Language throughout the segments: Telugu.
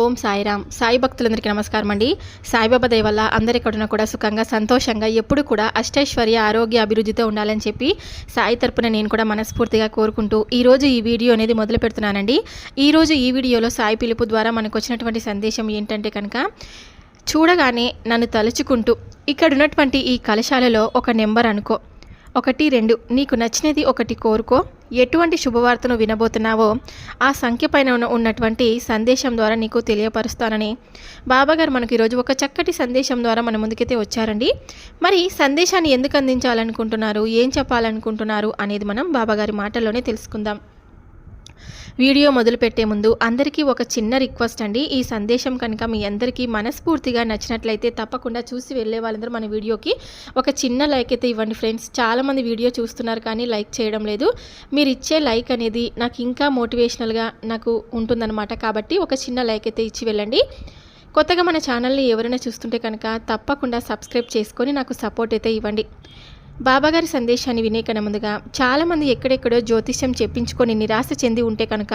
ఓం సాయిరామ్ సాయి భక్తులందరికీ నమస్కారం అండి సాయిబాబా దయ వల్ల అందరికడున కూడా సుఖంగా సంతోషంగా ఎప్పుడు కూడా అష్టైశ్వర్య ఆరోగ్య అభివృద్ధితో ఉండాలని చెప్పి సాయి తరపున నేను కూడా మనస్ఫూర్తిగా కోరుకుంటూ ఈరోజు ఈ వీడియో అనేది మొదలు పెడుతున్నానండి. ఈరోజు ఈ వీడియోలో సాయి పిలుపు ద్వారా మనకు వచ్చినటువంటి సందేశం ఏంటంటే కనుక చూడగానే నన్ను తలుచుకుంటూ ఇక్కడ ఉన్నటువంటి ఈ కలశాలలో ఒక నెంబర్ అనుకో. ఒకటి రెండు. నీకు నచ్చినది ఒకటి కోరుకో. ఎటువంటి శుభవార్తను వినబోతున్నావో ఆ సంఖ్య పైన ఉన్నటువంటి సందేశం ద్వారా నీకు తెలియపరుస్తానని బాబాగారు మనకు ఈరోజు ఒక చక్కటి సందేశం ద్వారా మన ముందుకైతే వచ్చారండి. మరి సందేశాన్ని ఎందుకు అందించాలనుకుంటున్నారు? ఏం చెప్పాలనుకుంటున్నారు? అనేది మనం బాబాగారి మాటల్లోనే తెలుసుకుందాం. వీడియో మొదలుపెట్టే ముందు అందరికీ ఒక చిన్న రిక్వెస్ట్ అండి. ఈ సందేశం కనుక మీ అందరికీ మనస్ఫూర్తిగా నచ్చినట్లయితే తప్పకుండా చూసి వెళ్ళే వాళ్ళందరూ మన వీడియోకి ఒక చిన్న లైక్ అయితే ఇవ్వండి ఫ్రెండ్స్. చాలామంది వీడియో చూస్తున్నారు కానీ లైక్ చేయడం లేదు. మీరు ఇచ్చే లైక్ అనేది నాకు ఇంకా మోటివేషనల్గా నాకు ఉంటుందన్నమాట. కాబట్టి ఒక చిన్న లైక్ అయితే ఇచ్చి వెళ్ళండి. కొత్తగా మన ఛానల్ని ఎవరైనా చూస్తుంటే కనుక తప్పకుండా సబ్స్క్రైబ్ చేసుకొని నాకు సపోర్ట్ అయితే ఇవ్వండి. బాబాగారి సందేశాన్ని వినే కన్నా ముందుగా చాలామంది ఎక్కడెక్కడో జ్యోతిష్యం చెప్పించుకొని నిరాశ చెంది ఉంటే కనుక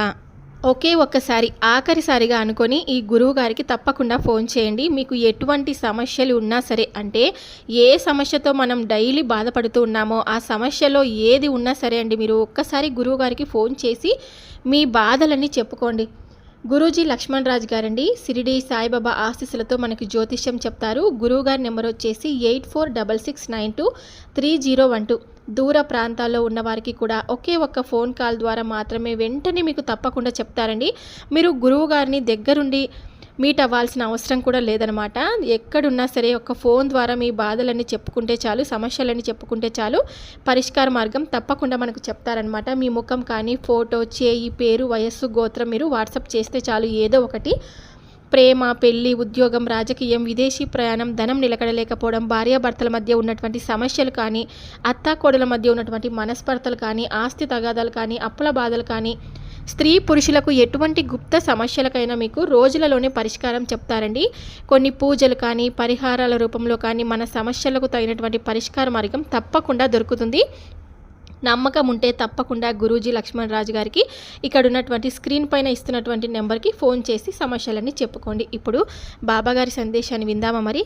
ఒకే ఒక్కసారి ఆఖరిసారిగా అనుకొని ఈ గురువు గారికి తప్పకుండా ఫోన్ చేయండి. మీకు ఎటువంటి సమస్యలు ఉన్నా సరే అంటే ఏ సమస్యతో మనం డైలీ బాధపడుతూ ఉన్నామో ఆ సమస్యలో ఏది ఉన్నా సరే అండి మీరు ఒక్కసారి గురువు గారికి ఫోన్ చేసి మీ బాధలన్నీ చెప్పుకోండి. గురూజీ లక్ష్మణ్ రాజ్ గారండి. సిరిడి సాయిబాబా ఆశీస్సులతో మనకి జ్యోతిష్యం చెప్తారు. గురువు గారి నెంబర్ వచ్చేసి eight four double six nine two three zero one two. దూర ప్రాంతాల్లో ఉన్న వారికి కూడా ఒకే ఒక్క ఫోన్ కాల్ ద్వారా మాత్రమే వెంటనే మీకు తప్పకుండా చెప్తారండి. మీరు గురువు గారిని దగ్గరుండి మీట్ అవ్వాల్సిన అవసరం కూడా లేదనమాట. ఎక్కడున్నా సరే ఒక ఫోన్ ద్వారా మీ బాధలన్నీ చెప్పుకుంటే చాలు సమస్యలన్నీ చెప్పుకుంటే చాలు పరిష్కార మార్గం తప్పకుండా మనకు చెప్తారనమాట. మీ ముఖం కానీ ఫోటో చేయి పేరు వయస్సు గోత్రం మీరు వాట్సాప్ చేస్తే చాలు ఏదో ఒకటి. ప్రేమ పెళ్ళి ఉద్యోగం రాజకీయం విదేశీ ప్రయాణం ధనం నిలకడలేకపోవడం భార్యాభర్తల మధ్య ఉన్నటువంటి సమస్యలు కానీ అత్తాకోడల మధ్య ఉన్నటువంటి మనస్పర్ధలు కానీ ఆస్తి తగాదాలు కానీ అప్పుల బాధలు కానీ స్త్రీ పురుషులకు ఎటువంటి గుప్త సమస్యలకైనా మీకు రోజులలోనే పరిష్కారం చెప్తారండి. కొన్ని పూజలు కానీ పరిహారాల రూపంలో కానీ మన సమస్యలకు తగినటువంటి పరిష్కార మార్గం తప్పకుండా దొరుకుతుంది. నమ్మకం ఉంటే తప్పకుండా గురూజీ లక్ష్మణ్ రాజు గారికి ఇక్కడ ఉన్నటువంటి స్క్రీన్ పైన ఇస్తున్నటువంటి నెంబర్కి ఫోన్ చేసి సమస్యలన్నీ చెప్పుకోండి. ఇప్పుడు బాబాగారి సందేశాన్ని విందామా మరి?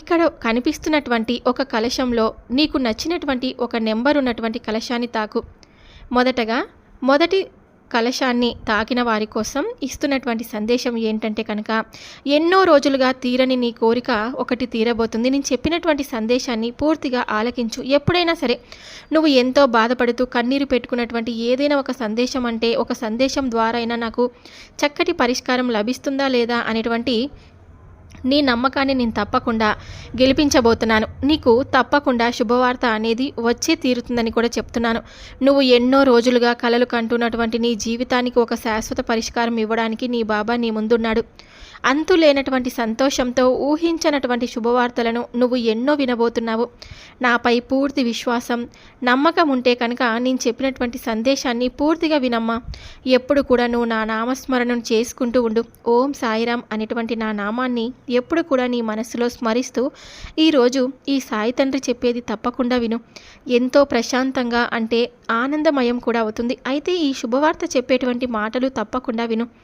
ఇక్కడ కనిపిస్తున్నటువంటి ఒక కలశంలో నీకు నచ్చినటువంటి ఒక నెంబర్ ఉన్నటువంటి కలశాన్ని తాకు. మొదటగా మొదటి కలశాన్ని తాకిన వారి కోసం ఇస్తున్నటువంటి సందేశం ఏంటంటే కనుక ఎన్నో రోజులుగా తీరని నీ కోరిక ఒకటి తీరబోతుంది. నేను చెప్పినటువంటి సందేశాన్ని పూర్తిగా ఆలకించు. ఎప్పుడైనా సరే నువ్వు ఎంతో బాధపడుతూ కన్నీరు పెట్టుకున్నటువంటి ఏదైనా ఒక సందేశం అంటే ఒక సందేశం ద్వారా అయినా నాకు చక్కటి పరిష్కారం లభిస్తుందా లేదా అనేటువంటి నీ నమ్మకాన్ని నేను తప్పకుండా గెలిపించబోతున్నాను. నీకు తప్పకుండా శుభవార్త అనేది వచ్చే తీరుతుందని కూడా చెప్తున్నాను. నువ్వు ఎన్నో రోజులుగా కలలు కంటున్నటువంటి నీ జీవితానికి ఒక శాశ్వత పరిష్కారం ఇవ్వడానికి నీ బాబా నీ ముందున్నాడు. అంతు లేనటువంటి సంతోషంతో ఊహించనటువంటి శుభవార్తలను నువ్వు ఎన్నో వినబోతున్నావు. నాపై పూర్తి విశ్వాసం నమ్మకం ఉంటే కనుక నేను చెప్పినటువంటి సందేశాన్ని పూర్తిగా వినమ్మా. ఎప్పుడు కూడా నువ్వు నా నామస్మరణను చేసుకుంటూ ఉండు. ఓం సాయిరామ్ అనేటువంటి నా నామాన్ని ఎప్పుడు కూడా నీ మనసులో స్మరిస్తూ ఈరోజు ఈ సాయి తండ్రి చెప్పేది తప్పకుండా విను. ఎంతో ప్రశాంతంగా అంటే ఆనందమయం కూడా అవుతుంది. అయితే ఈ శుభవార్త చెప్పేటువంటి మాటలు తప్పకుండా విను.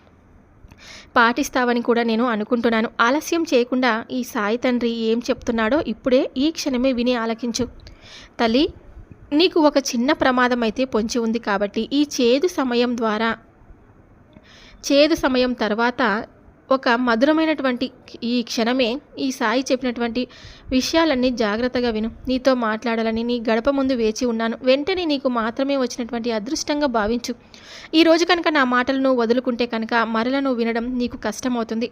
పాటిస్తావని కూడా నేను అనుకుంటున్నాను. ఆలస్యం చేయకుండా ఈ సాయి తండ్రి ఏం చెప్తున్నాడో ఇప్పుడే ఈ క్షణమే విని ఆలకించు. తల్లి నీకు ఒక చిన్న ప్రమాదం అయితే పొంచి ఉంది కాబట్టి ఈ చేదు సమయం ద్వారా చేదు సమయం తర్వాత ఒక మధురమైనటువంటి ఈ క్షణమే ఈ సాయి చెప్పినటువంటి విషయాలన్నీ జాగ్రత్తగా విను. నీతో మాట్లాడాలని నీ గడప ముందు వేచి ఉన్నాను. వెంటనే నీకు మాత్రమే వచ్చినటువంటి అదృష్టంగా భావించు. ఈ రోజు కనుక నా మాటలు నువ్వు వదులుకుంటే కనుక మరల నువ్వు వినడం నీకు కష్టమవుతుంది.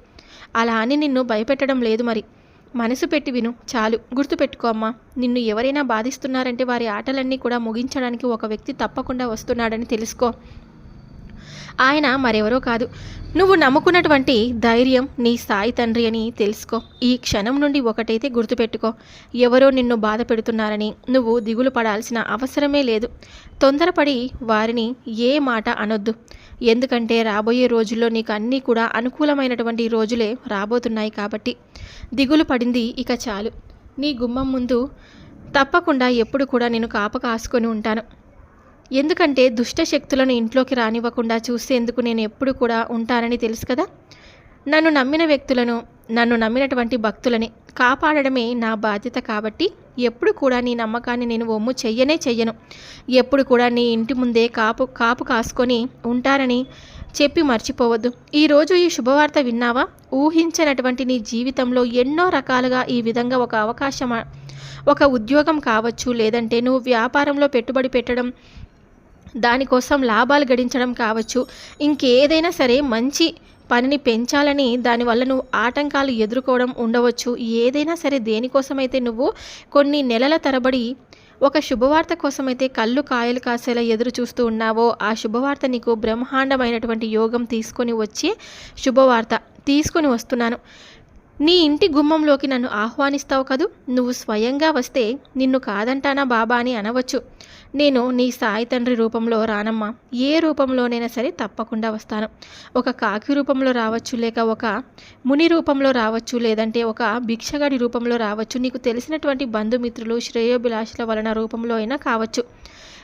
అలా అని నిన్ను భయపెట్టడం లేదు మరి. మనసు పెట్టి విను. చాలు. గుర్తుపెట్టుకో అమ్మా. నిన్ను ఎవరైనా బాధిస్తున్నారంటే వారి ఆటలన్నీ కూడా ముగించడానికి ఒక వ్యక్తి తప్పకుండా వస్తున్నాడని తెలుసుకో. ఆయన మరెవరో కాదు. నువ్వు నమ్ముకున్నటువంటి ధైర్యం నీ సాయి తండ్రి అని తెలుసుకో. ఈ క్షణం నుండి ఒకటైతే గుర్తుపెట్టుకో. ఎవరో నిన్ను బాధ పెడుతున్నారని నువ్వు దిగులు పడాల్సిన అవసరమే లేదు. తొందరపడి వారిని ఏ మాట అనొద్దు. ఎందుకంటే రాబోయే రోజుల్లో నీకు అన్నీ కూడా అనుకూలమైనటువంటి రోజులే రాబోతున్నాయి కాబట్టి దిగులు పడింది ఇక చాలు. నీ గుమ్మం ముందు తప్పకుండా ఎప్పుడు కూడా నేను కాప కాసుకొని ఉంటాను. ఎందుకంటే దుష్ట శక్తులను ఇంట్లోకి రానివ్వకుండా చూసేందుకు నేను ఎప్పుడు కూడా ఉంటానని తెలుసు కదా? నన్ను నమ్మిన వ్యక్తులను నన్ను నమ్మినటువంటి భక్తులని కాపాడడమే నా బాధ్యత కాబట్టి ఎప్పుడు కూడా నీ నమ్మకాన్ని నేను ఒమ్ము చెయ్యనే చెయ్యను. ఎప్పుడు కూడా నీ ఇంటి ముందే కాపు కాపు కాసుకొని ఉంటారని చెప్పి మర్చిపోవద్దు. ఈరోజు ఈ శుభవార్త విన్నావా? ఊహించినటువంటి నీ జీవితంలో ఎన్నో రకాలుగా ఈ విధంగా ఒక అవకాశం ఒక ఉద్యోగం కావచ్చు లేదంటే నువ్వు వ్యాపారంలో పెట్టుబడి పెట్టడం దానికోసం లాభాలు గడించడం కావచ్చు. ఇంకేదైనా సరే మంచి పనిని పెంచాలని దానివల్ల నువ్వు ఆటంకాలు ఎదుర్కోవడం ఉండవచ్చు. ఏదైనా సరే దేనికోసమైతే నువ్వు కొన్ని నెలల తరబడి ఒక శుభవార్త కోసమైతే కళ్ళు కాయలు కాసేలా ఎదురు చూస్తూ ఉన్నావో ఆ శుభవార్త నీకు బ్రహ్మాండమైనటువంటి యోగం తీసుకొని వచ్చి శుభవార్త తీసుకొని వస్తున్నాను. నీ ఇంటి గుమ్మంలోకి నన్ను ఆహ్వానిస్తావు కదూ? నువ్వు స్వయంగా వస్తే నిన్ను కాదంటానా బాబా అని అనవచ్చు. నేను నీ సాయి తండ్రి రూపంలో రానమ్మా. ఏ రూపంలోనైనా సరే తప్పకుండా వస్తాను. ఒక కాకి రూపంలో రావచ్చు లేక ఒక ముని రూపంలో రావచ్చు లేదంటే ఒక భిక్షగాడి రూపంలో రావచ్చు. నీకు తెలిసినటువంటి బంధుమిత్రులు శ్రేయోభిలాషుల వలన రూపంలో అయినా కావచ్చు.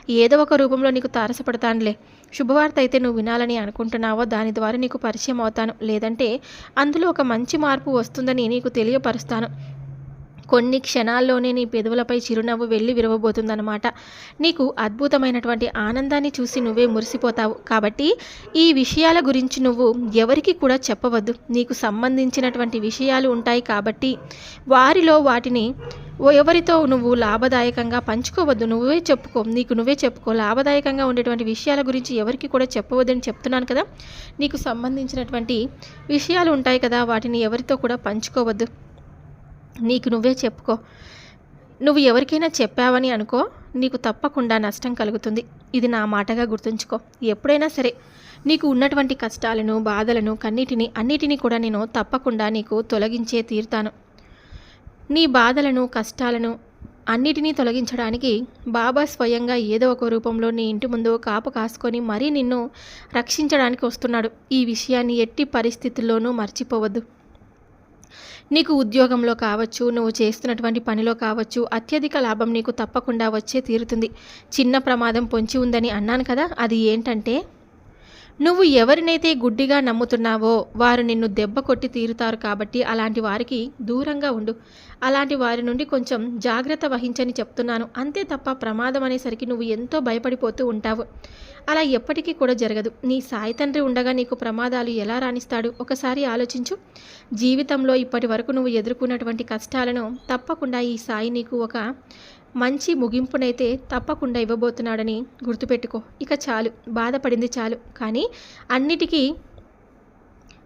ఏదో ఒక రూపంలో నీకు తారసపడతానులే. శుభవార్త అయితే నువ్వు వినాలని అనుకుంటున్నావో దాని ద్వారా నీకు పరిచయం అవుతాను. లేదంటే అందులో ఒక మంచి మార్పు వస్తుందని నీకు తెలియపరుస్తాను. కొన్ని క్షణాల్లోనే నీ పెదవులపై చిరునవ్వు వెళ్ళి విరవబోతుందన్నమాట. నీకు అద్భుతమైనటువంటి ఆనందాన్ని చూసి నువ్వే మురిసిపోతావు. కాబట్టి ఈ విషయాల గురించి నువ్వు ఎవరికి కూడా చెప్పవద్దు. నీకు సంబంధించినటువంటి విషయాలు ఉంటాయి కాబట్టి వారిలో వాటిని ఓ ఎవరితో నువ్వు లాభదాయకంగా పంచుకోవద్దు నువ్వే చెప్పుకో నీకు నువ్వే చెప్పుకో. లాభదాయకంగా ఉండేటువంటి విషయాల గురించి ఎవరికి కూడా చెప్పవద్దని చెప్తున్నాను కదా. నీకు సంబంధించినటువంటి విషయాలు ఉంటాయి కదా వాటిని ఎవరితో కూడా పంచుకోవద్దు. నీకు నువ్వే చెప్పుకో. నువ్వు ఎవరికైనా చెప్పావని అనుకో నీకు తప్పకుండా నష్టం కలుగుతుంది. ఇది నా మాటగా గుర్తుంచుకో. ఎప్పుడైనా సరే నీకు ఉన్నటువంటి కష్టాలను బాధలను కన్నిటిని అన్నిటినీ కూడా నేను తప్పకుండా నీకు తొలగించే తీరుతాను. నీ బాధలను కష్టాలను అన్నిటినీ తొలగించడానికి బాబా స్వయంగా ఏదో ఒక రూపంలో నీ ఇంటి ముందు కాపు కాసుకొని మరీ నిన్ను రక్షించడానికి వస్తున్నాడు. ఈ విషయాన్ని ఎట్టి పరిస్థితుల్లోనూ మర్చిపోవద్దు. నీకు ఉద్యోగంలో కావచ్చు నువ్వు చేస్తున్నటువంటి పనిలో కావచ్చు అత్యధిక లాభం నీకు తప్పకుండా వచ్చే తీరుతుంది. చిన్న ప్రమాదం పొంచి ఉందని అన్నాను కదా అది ఏంటంటే నువ్వు ఎవరినైతే గుడ్డిగా నమ్ముతున్నావో వారు నిన్ను దెబ్బ కొట్టి తీరుతారు కాబట్టి అలాంటి వారికి దూరంగా ఉండు. అలాంటి వారి నుండి కొంచెం జాగ్రత్త వహించని చెప్తున్నాను. అంతే తప్ప ప్రమాదం అనేసరికి నువ్వు ఎంతో భయపడిపోతూ ఉంటావు. అలా ఎప్పటికీ కూడా జరగదు. నీ సాయి తండ్రి ఉండగా నీకు ప్రమాదాలు ఎలా రాణిస్తాడు? ఒకసారి ఆలోచించు. జీవితంలో ఇప్పటి వరకు నువ్వు ఎదుర్కొన్నటువంటి కష్టాలను తప్పకుండా ఈ సాయి నీకు ఒక మంచి ముగింపునైతే తప్పకుండా ఇవ్వబోతున్నాడని గుర్తుపెట్టుకో. ఇక చాలు. బాధపడింది చాలు. కానీ అన్నిటికీ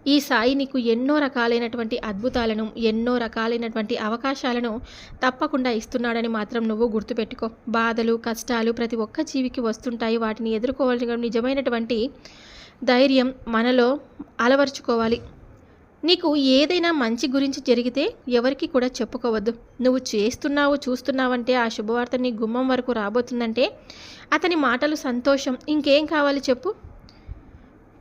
ఈ సాయి నీకు ఎన్నో రకాలైనటువంటి అద్భుతాలను ఎన్నో రకాలైనటువంటి అవకాశాలను తప్పకుండా ఇస్తున్నాడని మాత్రం నువ్వు గుర్తుపెట్టుకో. బాధలు కష్టాలు ప్రతి ఒక్క జీవికి వస్తుంటాయి. వాటిని ఎదుర్కోవాల్సిన నిజమైనటువంటి ధైర్యం మనలో అలవర్చుకోవాలి. నీకు ఏదైనా మంచి గురించి జరిగితే ఎవరికి కూడా చెప్పుకోవద్దు. నువ్వు చేస్తున్నావు చూస్తున్నావంటే ఆ శుభవార్త నీ గుమ్మం వరకు రాబోతుందంటే అతని మాటలు సంతోషం. ఇంకేం కావాలి చెప్పు?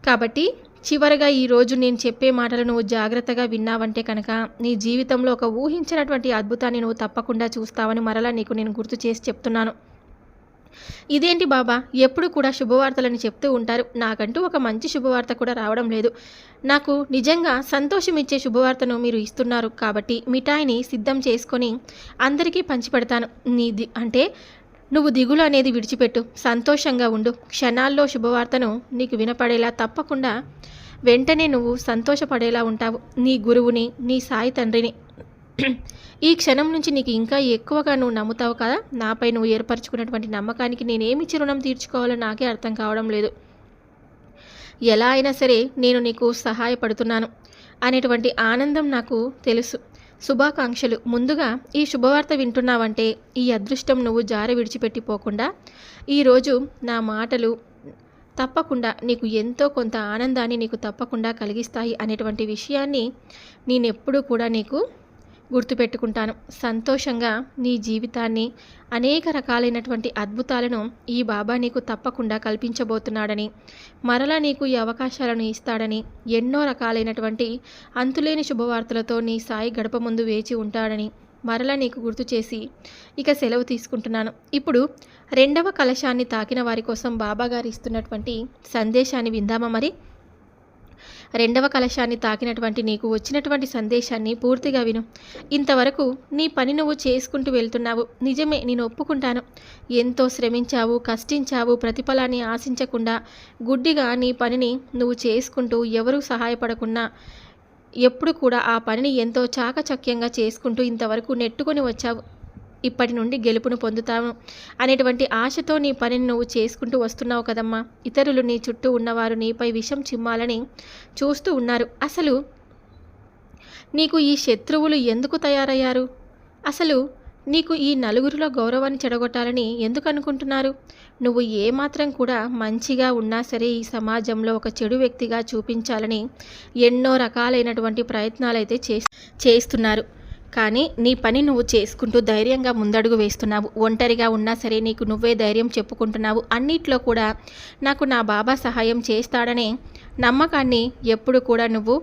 కాబట్టి చివరగా ఈరోజు నేను చెప్పే మాటలు నువ్వు జాగ్రత్తగా విన్నావంటే కనుక నీ జీవితంలో ఒక ఊహించినటువంటి అద్భుతాన్ని నువ్వు తప్పకుండా చూస్తావని మరలా నీకు నేను గుర్తు చేసి చెప్తున్నాను. ఇదేంటి బాబా? ఎప్పుడు కూడా శుభవార్తలని చెప్తూ ఉంటారు. నాకంటూ ఒక మంచి శుభవార్త కూడా రావడం లేదు. నాకు నిజంగా సంతోషం ఇచ్చే శుభవార్తను మీరు ఇస్తున్నారు కాబట్టి మిఠాయిని సిద్ధం చేసుకొని అందరికీ పంచిపెడతాను. నీది అంటే నువ్వు దిగులు అనేది విడిచిపెట్టు. సంతోషంగా ఉండు. క్షణాల్లో శుభవార్తను నీకు వినపడేలా తప్పకుండా వెంటనే నువ్వు సంతోషపడేలా ఉంటావు. నీ గురువుని నీ సాయి తండ్రిని. ఈ క్షణం నుంచి నీకు ఇంకా ఎక్కువగా నువ్వు నమ్ముతావు కదా? నాపై నువ్వు ఏర్పరచుకున్నటువంటి నమ్మకానికి నేనేమి చిరుణం తీర్చుకోవాలో నాకే అర్థం కావడం లేదు. ఎలా అయినా సరే నేను నీకు సహాయపడుతున్నాను అనేటువంటి ఆనందం నాకు తెలుసు. శుభాకాంక్షలు. ముందుగా ఈ శుభవార్త వింటున్నావంటే ఈ అదృష్టం నువ్వు జార విడిచిపెట్టిపోకుండా ఈరోజు నా మాటలు తప్పకుండా నీకు ఎంతో కొంత ఆనందాన్ని నీకు తప్పకుండా కలిగిస్తాయి అనేటువంటి విషయాన్ని నేనెప్పుడూ కూడా నీకు గుర్తుపెట్టుకుంటాను. సంతోషంగా నీ జీవితాన్ని అనేక రకాలైనటువంటి అద్భుతాలను ఈ బాబా నీకు తప్పకుండా కల్పించబోతున్నాడని మరలా నీకు ఈ అవకాశాలను ఇస్తాడని ఎన్నో రకాలైనటువంటి అంతులేని శుభవార్తలతో నీ సాయి గడప ముందు వేచి ఉంటాడని మరలా నీకు గుర్తు చేసి ఇక సెలవు తీసుకుంటున్నాను. ఇప్పుడు రెండవ కలశాన్ని తాకిన వారి కోసం బాబాగారు ఇస్తున్నటువంటి సందేశాన్ని విందామా మరి? రెండవ కలశాన్ని తాకినటువంటి నీకు వచ్చినటువంటి సందేశాన్ని పూర్తిగా విను. ఇంతవరకు నీ పని నువ్వు చేసుకుంటూ వెళ్తున్నావు. నిజమే నేను ఒప్పుకుంటాను. ఎంతో శ్రమించావు కష్టించావు ప్రతిఫలాన్ని ఆశించకుండా గుడ్డిగా నీ పనిని నువ్వు చేసుకుంటూ ఎవరూ సహాయపడకుండా ఎప్పుడు కూడా ఆ పనిని ఎంతో చాకచక్యంగా చేసుకుంటూ ఇంతవరకు నెట్టుకొని వచ్చావు. ఇప్పటి నుండి గెలుపును పొందుతాను అనేటువంటి ఆశతో నీ పనిని నువ్వు చేసుకుంటూ వస్తున్నావు కదమ్మా. ఇతరులు నీ చుట్టూ ఉన్నవారు నీపై విషం చిమ్మాలని చూస్తూ ఉన్నారు. అసలు నీకు ఈ శత్రువులు ఎందుకు తయారయ్యారు? అసలు నీకు ఈ నలుగురిలో గౌరవాన్ని చెడగొట్టాలని ఎందుకు అనుకుంటున్నారు? నువ్వు ఏమాత్రం కూడా మంచిగా ఉన్నా సరే ఈ సమాజంలో ఒక చెడు వ్యక్తిగా చూపించాలని ఎన్నో రకాలైనటువంటి ప్రయత్నాలు అయితే చేస్తున్నారు. కానీ నీ పని నువ్వు చేసుకుంటూ ధైర్యంగా ముందడుగు వేస్తున్నావు. ఒంటరిగా ఉన్నా సరే నీకు నువ్వే ధైర్యం చెప్పుకుంటున్నావు. అన్నిట్లో కూడా నాకు నా బాబా సహాయం చేస్తాడనే నమ్మకాన్ని ఎప్పుడు కూడా నువ్వు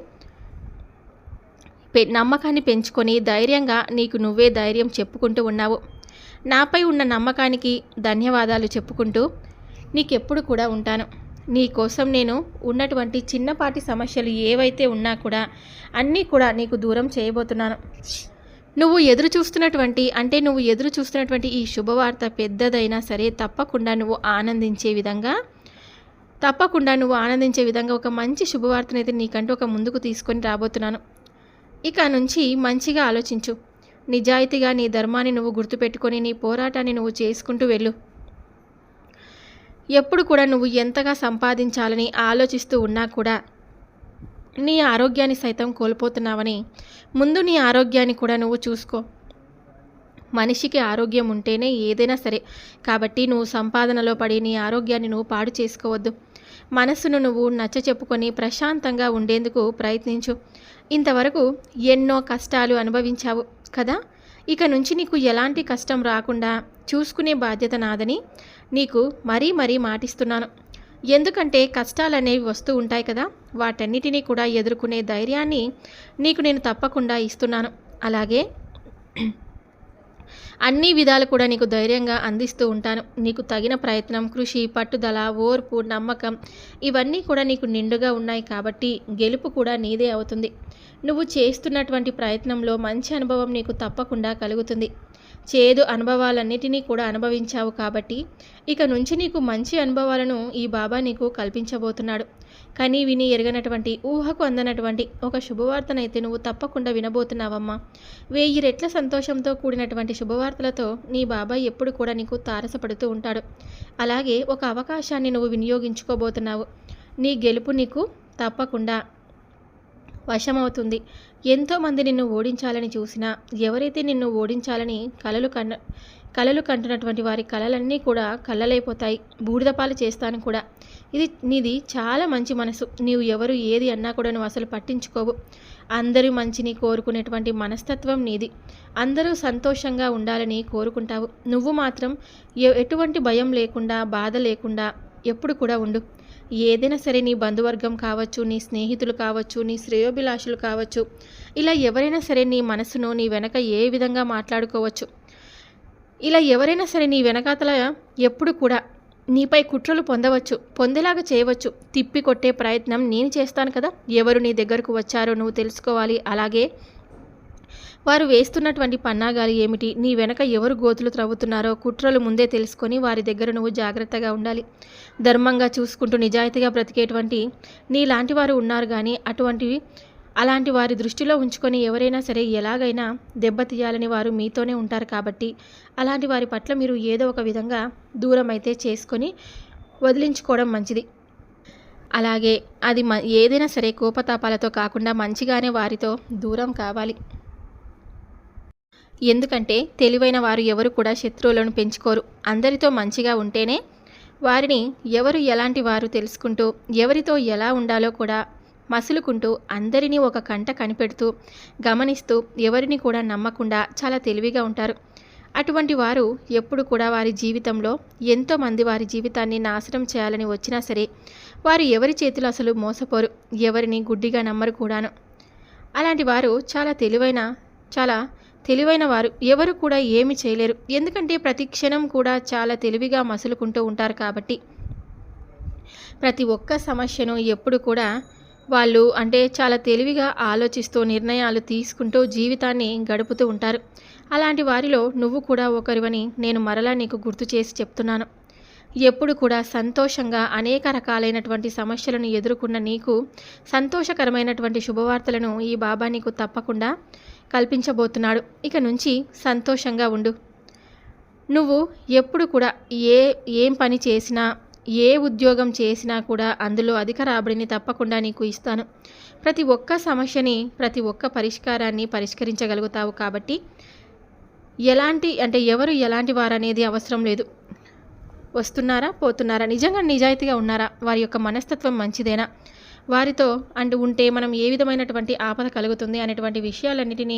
పె నమ్మకాన్ని పెంచుకొని ధైర్యంగా నీకు నువ్వే ధైర్యం చెప్పుకుంటూ ఉన్నావు. నాపై ఉన్న నమ్మకానికి ధన్యవాదాలు చెప్పుకుంటూ నీకెప్పుడు కూడా ఉంటాను. నీ కోసం నేను ఉన్నటువంటి చిన్నపాటి సమస్యలు ఏవైతే ఉన్నా కూడా అన్నీ కూడా నీకు దూరం చేయబోతున్నాను. నువ్వు ఎదురు చూస్తున్నటువంటి అంటే నువ్వు ఎదురు చూస్తున్నటువంటి ఈ శుభవార్త పెద్దదైనా సరే తప్పకుండా నువ్వు ఆనందించే విధంగా తప్పకుండా నువ్వు ఆనందించే విధంగా ఒక మంచి శుభవార్తను అయితే నీకంటూ ఒక ముందుకు తీసుకొని రాబోతున్నాను. ఇక నుంచి మంచిగా ఆలోచించు. నిజాయితీగా నీ ధర్మాన్ని నువ్వు గుర్తుపెట్టుకొని నీ పోరాటాన్ని నువ్వు చేసుకుంటూ వెళ్ళు. ఎప్పుడు కూడా నువ్వు ఎంతగా సంపాదించాలని ఆలోచిస్తూ ఉన్నా కూడా నీ ఆరోగ్యాన్ని సైతం కోల్పోతున్నావని. ముందు నీ ఆరోగ్యాన్ని కూడా నువ్వు చూసుకో. మనిషికి ఆరోగ్యం ఉంటేనే ఏదైనా సరే. కాబట్టి నువ్వు సంపాదనలో పడి నీ ఆరోగ్యాన్ని నువ్వు పాడు చేసుకోవద్దు. మనస్సును నువ్వు నచ్చ చెప్పుకొని ప్రశాంతంగా ఉండేందుకు ప్రయత్నించు. ఇంతవరకు ఎన్నో కష్టాలు అనుభవించావు కదా? ఇక నుంచి నీకు ఎలాంటి కష్టం రాకుండా చూసుకునే బాధ్యత నాదని నీకు మరీ మరీ మాటిస్తున్నాను. ఎందుకంటే కష్టాలు అనేవి వస్తూ ఉంటాయి కదా వాటన్నిటినీ కూడా ఎదుర్కొనే ధైర్యాన్ని నీకు నేను తప్పకుండా ఇస్తున్నాను. అలాగే అన్ని విధాలు కూడా నీకు ధైర్యంగా అందిస్తూ ఉంటాను. నీకు తగిన ప్రయత్నం కృషి పట్టుదల ఓర్పు నమ్మకం ఇవన్నీ కూడా నీకు నిండుగా ఉన్నాయి కాబట్టి గెలుపు కూడా నీదే అవుతుంది. నువ్వు చేస్తున్నటువంటి ప్రయత్నంలో మంచి అనుభవం నీకు తప్పకుండా కలుగుతుంది. చేదు అనుభవాలన్నిటినీ కూడా అనుభవించావు కాబట్టి ఇక నుంచి నీకు మంచి అనుభవాలను ఈ బాబా నీకు కల్పించబోతున్నాడు. కానీ విని ఎరగనటువంటి ఊహకు అందనటువంటి ఒక శుభవార్తనైతే నువ్వు తప్పకుండా వినబోతున్నావమ్మా. వెయ్యి రెట్ల సంతోషంతో కూడినటువంటి శుభవార్తలతో నీ బాబాయ్ ఎప్పుడు కూడా నీకు తారసపడుతూ ఉంటాడు. అలాగే ఒక అవకాశాన్ని నువ్వు వినియోగించుకోబోతున్నావు. నీ గెలుపు నీకు తప్పకుండా. వశమవుతుంది. ఎంతోమంది నిన్ను ఓడించాలని చూసినా ఎవరైతే నిన్ను ఓడించాలని కలలు కన్న కలలు కంటున్నటువంటి వారి కలలన్నీ కూడా కళ్ళలైపోతాయి. బూడిదపాలు చేస్తాను కూడా. ఇది నీది చాలా మంచి మనసు. నీవు ఎవరు ఏది అన్నా కూడా నువ్వు అసలు పట్టించుకోవు. అందరి మంచిని కోరుకునేటువంటి మనస్తత్వం నీది. అందరూ సంతోషంగా ఉండాలని కోరుకుంటావు. నువ్వు మాత్రం ఎటువంటి భయం లేకుండా బాధ లేకుండా ఎప్పుడు కూడా ఉండు. ఏదైనా సరే నీ బంధువర్గం కావచ్చు నీ స్నేహితులు కావచ్చు నీ శ్రేయోభిలాషులు కావచ్చు ఇలా ఎవరైనా సరే నీ మనసును నీ వెనక ఏ విధంగా మాట్లాడుకోవచ్చు ఇలా ఎవరైనా సరే నీ వెనకాతల ఎప్పుడు కూడా నీపై కుట్రలు పొందవచ్చు పొందేలాగా చేయవచ్చు తిప్పి కొట్టే ప్రయత్నం నేను చేస్తాను కదా. ఎవరు నీ దగ్గరకు వచ్చారో నువ్వు తెలుసుకోవాలి. అలాగే వారు వేస్తున్నటువంటి పన్నాగాలు ఏమిటి? నీ వెనక ఎవరు గోతులు త్రవ్వుతున్నారో కుట్రలు ముందే తెలుసుకొని వారి దగ్గర నువ్వు జాగ్రత్తగా ఉండాలి. ధర్మంగా చూసుకుంటూ నిజాయితీగా బ్రతికేటువంటి నీలాంటి వారు ఉన్నారు కానీ అటువంటివి అలాంటి వారి దృష్టిలో ఉంచుకొని ఎవరైనా సరే ఎలాగైనా దెబ్బతీయాలని వారు మీతోనే ఉంటారు కాబట్టి అలాంటి వారి పట్ల మీరు ఏదో ఒక విధంగా దూరం అయితే చేసుకొని వదిలించుకోవడం మంచిది. అలాగే అది మ ఏదైనా సరే కోపతాపాలతో కాకుండా మంచిగానే వారితో దూరం కావాలి. ఎందుకంటే తెలివైన వారు ఎవరు కూడా శత్రువులను పెంచుకోరు. అందరితో మంచిగా ఉంటేనే వారిని ఎవరు ఎలాంటి వారు తెలుసుకుంటూ ఎవరితో ఎలా ఉండాలో కూడా మసులుకుంటూ అందరినీ ఒక కంట కనిపెడుతూ గమనిస్తూ ఎవరిని కూడా నమ్మకుండా చాలా తెలివిగా ఉంటారు. అటువంటి వారు ఎప్పుడు కూడా వారి జీవితంలో ఎంతోమంది వారి జీవితాన్ని నాశనం చేయాలని వచ్చినా సరే వారు ఎవరి చేతిలో అసలు మోసపోరు ఎవరిని గుడ్డిగా నమ్మరు కూడాను. అలాంటి వారు చాలా తెలివైన చాలా తెలివైన వారు. ఎవరు కూడా ఏమి చేయలేరు. ఎందుకంటే ప్రతి క్షణం కూడా చాలా తెలివిగా మసులుకుంటూ ఉంటారు కాబట్టి. ప్రతి ఒక్క సమస్యను ఎప్పుడు కూడా వాళ్ళు అంటే చాలా తెలివిగా ఆలోచిస్తూ నిర్ణయాలు తీసుకుంటూ జీవితాన్ని గడుపుతూ ఉంటారు. అలాంటి వారిలో నువ్వు కూడా ఒకరివని నేను మరలా నీకు గుర్తు చేసి చెప్తున్నాను. ఎప్పుడు కూడా సంతోషంగా అనేక రకాలైనటువంటి సమస్యలను ఎదుర్కొన్న నీకు సంతోషకరమైనటువంటి శుభవార్తలను ఈ బాబా నీకు తప్పకుండా కల్పించబోతున్నాడు. ఇక నుంచి సంతోషంగా ఉండు. నువ్వు ఎప్పుడు కూడా ఏ ఏం పని చేసినా ఏ ఉద్యోగం చేసినా కూడా అందులో అధిక రాబడిని తప్పకుండా నీకు ఇస్తాను. ప్రతి ఒక్క సమస్యని ప్రతి ఒక్క పరిష్కారాన్ని పరిష్కరించగలుగుతావు కాబట్టి ఎలాంటి అంటే ఎవరు ఎలాంటి వారనేది అవసరం లేదు. వస్తున్నారా పోతున్నారా నిజంగా నిజాయితీగా ఉన్నారా? వారి యొక్క మనస్తత్వం మంచిదేనా? వారితో అంటూ ఉంటే మనం ఏ విధమైనటువంటి ఆపద కలుగుతుంది అనేటువంటి విషయాలన్నిటినీ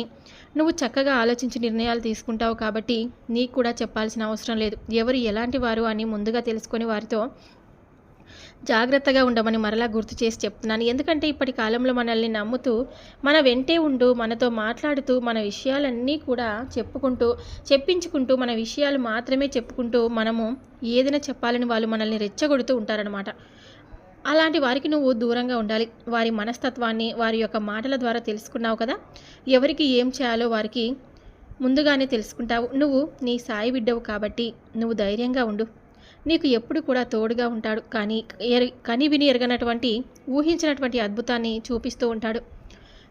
నువ్వు చక్కగా ఆలోచించి నిర్ణయాలు తీసుకుంటావు కాబట్టి నీకు కూడా చెప్పాల్సిన అవసరం లేదు. ఎవరు ఎలాంటి వారు అని ముందుగా తెలుసుకొని వారితో జాగ్రత్తగా ఉండమని మరలా గుర్తు చేసి చెప్తున్నాను. ఎందుకంటే ఇప్పటి కాలంలో మనల్ని నమ్ముతూ మన వెంటే ఉండు మనతో మాట్లాడుతూ మన విషయాలన్నీ కూడా చెప్పుకుంటూ చెప్పించుకుంటూ మన విషయాలు మాత్రమే చెప్పుకుంటూ మనము ఏదైనా చెప్పాలని వాళ్ళు మనల్ని రెచ్చగొడుతూ ఉంటారనమాట అలాంటి వారికి నువ్వు దూరంగా ఉండాలి. వారి మనస్తత్వాన్ని వారి యొక్క మాటల ద్వారా తెలుసుకున్నావు కదా? ఎవరికి ఏం చేయాలో వారికి ముందుగానే తెలుసుకుంటావు. నువ్వు నీ సాయి బిడ్డవు కాబట్టి నువ్వు ధైర్యంగా ఉండు. నీకు ఎప్పుడు కూడా తోడుగా ఉంటాడు. కానీ ఎర- కని విని ఎరగనటువంటి ఊహించినటువంటి అద్భుతాన్ని చూపిస్తూ ఉంటాడు.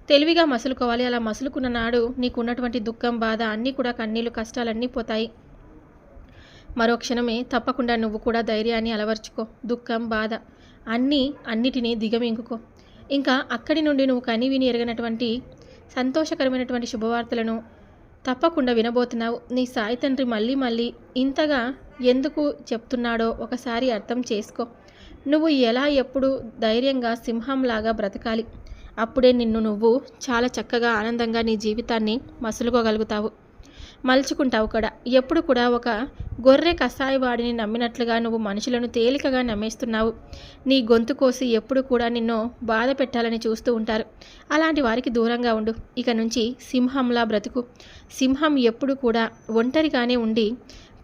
తెలివిగా మసులుకోవాలి. అలా మసులుకున్న నాడు నీకున్నటువంటి దుఃఖం బాధ అన్నీ కూడా కన్నీళ్ళు కష్టాలన్నీ పోతాయి. మరో క్షణమే తప్పకుండా నువ్వు కూడా ధైర్యాన్ని అలవర్చుకో. దుఃఖం బాధ అన్నీ అన్నిటినీ దిగమింగుకో. ఇంకా అక్కడి నుండి నువ్వు కని విని ఎరగనటువంటి సంతోషకరమైనటువంటి శుభవార్తలను తప్పకుండా వినబోతున్నావు. నీ సాయి తండ్రి మళ్ళీ మళ్ళీ ఇంతగా ఎందుకు చెప్తున్నాడో ఒకసారి అర్థం చేసుకో. నువ్వు ఎలా ఎప్పుడు ధైర్యంగా సింహంలాగా బ్రతకాలి. అప్పుడే నిన్ను నువ్వు చాలా చక్కగా ఆనందంగా నీ జీవితాన్ని మసులుకోగలుగుతావు. మలుచుకుంటావు కూడా. ఎప్పుడు కూడా ఒక గొర్రె కషాయవాడిని నమ్మినట్లుగా నువ్వు మనుషులను తేలికగా నమ్మేస్తున్నావు. నీ గొంతు కోసి ఎప్పుడు కూడా నిన్ను బాధ పెట్టాలని చూస్తూ ఉంటారు. అలాంటి వారికి దూరంగా ఉండు. ఇక నుంచి సింహంలా బ్రతుకు. సింహం ఎప్పుడు కూడా ఒంటరిగానే ఉండి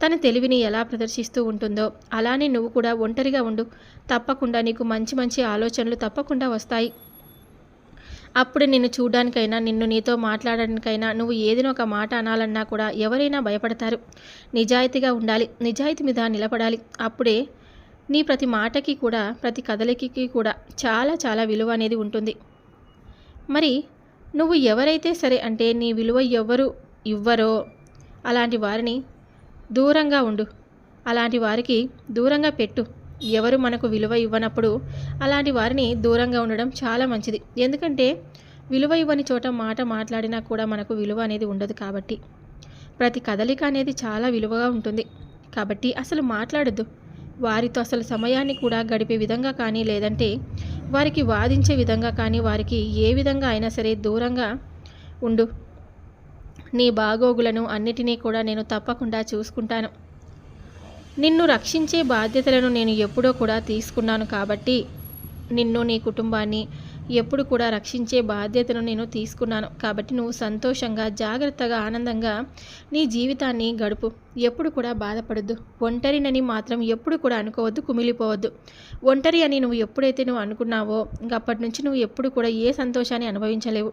తన తెలివిని ఎలా ప్రదర్శిస్తూ ఉంటుందో అలానే నువ్వు కూడా ఒంటరిగా ఉండు. తప్పకుండా నీకు మంచి మంచి ఆలోచనలు తప్పకుండా వస్తాయి. అప్పుడు నిన్ను చూడడానికైనా నిన్ను నీతో మాట్లాడడానికైనా నువ్వు ఏదైనా ఒక మాట అనాలన్నా కూడా ఎవరైనా భయపడతారు. నిజాయితీగా ఉండాలి. నిజాయితీ మీద నిలబడాలి. అప్పుడే నీ ప్రతి మాటకి కూడా ప్రతి కదలికకి కూడా చాలా చాలా విలువ అనేది ఉంటుంది. మరి నువ్వు ఎవరైతే సరే అంటే నీ విలువ ఎవరు ఇవ్వరో అలాంటి వారిని దూరంగా ఉండు. అలాంటి వారికి దూరంగా పెట్టు. ఎవరు మనకు విలువ ఇవ్వనప్పుడు అలాంటి వారిని దూరంగా ఉండడం చాలా మంచిది. ఎందుకంటే విలువ ఇవ్వని చోట మాట మాట్లాడినా కూడా మనకు విలువ అనేది ఉండదు కాబట్టి. ప్రతి కదలిక అనేది చాలా విలువగా ఉంటుంది. కాబట్టి అసలు మాట్లాడద్దు. వారితో అసలు సమయాన్ని కూడా గడిపే విధంగా కానీ లేదంటే వారికి వాదించే విధంగా కానీ వారికి ఏ విధంగా అయినా సరే దూరంగా ఉండు. నీ బాగోగులను అన్నిటినీ కూడా నేను తప్పకుండా చూసుకుంటాను. నిన్ను రక్షించే బాధ్యతలను నేను ఎప్పుడో కూడా తీసుకున్నాను కాబట్టి నిన్ను నీ కుటుంబాన్ని ఎప్పుడు కూడా రక్షించే బాధ్యతను నేను తీసుకున్నాను కాబట్టి నువ్వు సంతోషంగా జాగ్రత్తగా ఆనందంగా నీ జీవితాన్ని గడుపు. ఎప్పుడు కూడా బాధపడద్దు. ఒంటరినని మాత్రం ఎప్పుడు కూడా అనుకోవద్దు కుమిలిపోవద్దు. ఒంటరి అని నువ్వు ఎప్పుడైతే నువ్వు అనుకున్నావో ఇంకప్పటి నుంచి నువ్వు ఎప్పుడు కూడా ఏ సంతోషాన్ని అనుభవించలేవు.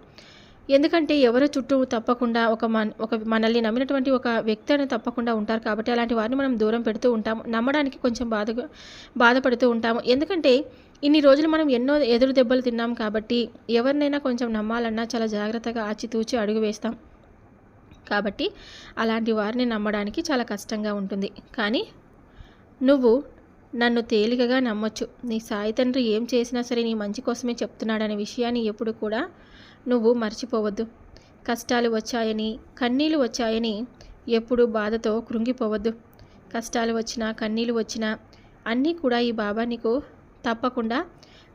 ఎందుకంటే ఎవరు చుట్టూ తప్పకుండా ఒక మన ఒక మనల్ని నమ్మినటువంటి ఒక వ్యక్తి అని తప్పకుండా ఉంటారు కాబట్టి అలాంటి వారిని మనం దూరం పెడుతూ ఉంటాము నమ్మడానికి కొంచెం బాధ బాధపడుతూ ఉంటాము. ఎందుకంటే ఇన్ని రోజులు మనం ఎన్నో ఎదురు దెబ్బలు తిన్నాం కాబట్టి ఎవరినైనా కొంచెం నమ్మాలన్నా చాలా జాగ్రత్తగా ఆచితూచి అడుగు వేస్తాం. కాబట్టి అలాంటి వారిని నమ్మడానికి చాలా కష్టంగా ఉంటుంది. కానీ నువ్వు నన్ను తేలికగా నమ్మొచ్చు. నీ సాయి తండ్రి ఏం చేసినా సరే నీ మంచి కోసమే చెప్తున్నాడనే విషయాన్ని ఎప్పుడు కూడా నువ్వు మర్చిపోవద్దు. కష్టాలు వచ్చాయని కన్నీళ్ళు వచ్చాయని ఎప్పుడు బాధతో కృంగిపోవద్దు. కష్టాలు వచ్చినా కన్నీళ్ళు వచ్చినా అన్నీ కూడా ఈ బాబా నీకు తప్పకుండా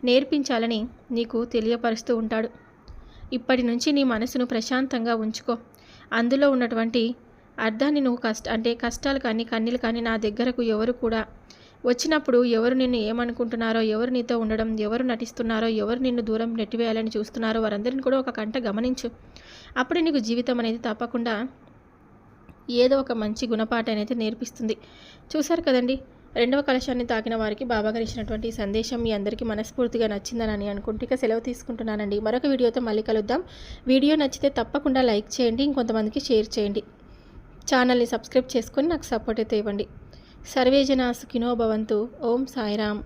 నేర్పించాలని నీకు తెలియపరుస్తూ ఉంటాడు. ఇప్పటి నుంచి నీ మనసును ప్రశాంతంగా ఉంచుకో. అందులో ఉన్నటువంటి అర్థాన్ని నువ్వు కష్ట అంటే కష్టాలు కానీ కన్నీళ్ళు కానీ నా దగ్గరకు ఎవరు కూడా వచ్చినప్పుడు ఎవరు నిన్ను ఏమనుకుంటున్నారో ఎవరు నీతో ఉండడం ఎవరు నటిస్తున్నారో ఎవరు నిన్ను దూరం నెట్టివేయాలని చూస్తున్నారో వారందరిని కూడా ఒక కంట గమనించు. అప్పుడే నీకు జీవితం అనేది తప్పకుండా ఏదో ఒక మంచి గుణపాఠ అనేది నేర్పిస్తుంది. చూశారు కదండి? రెండవ కలశాన్ని తాకిన వారికి బాబాగారు ఇచ్చినటువంటి సందేశం మీ అందరికీ మనస్ఫూర్తిగా నచ్చిందని అనుకుంటే ఇక సెలవు తీసుకుంటున్నానండి. మరొక వీడియోతో మళ్ళీ కలుద్దాం. వీడియో నచ్చితే తప్పకుండా లైక్ చేయండి ఇంకొంతమందికి షేర్ చేయండి. ఛానల్ని సబ్స్క్రైబ్ చేసుకొని నాకు సపోర్ట్ అయితే ఇవ్వండి. సర్వేజన సుఖినో భవంతు. ఓం సాయిరామ్.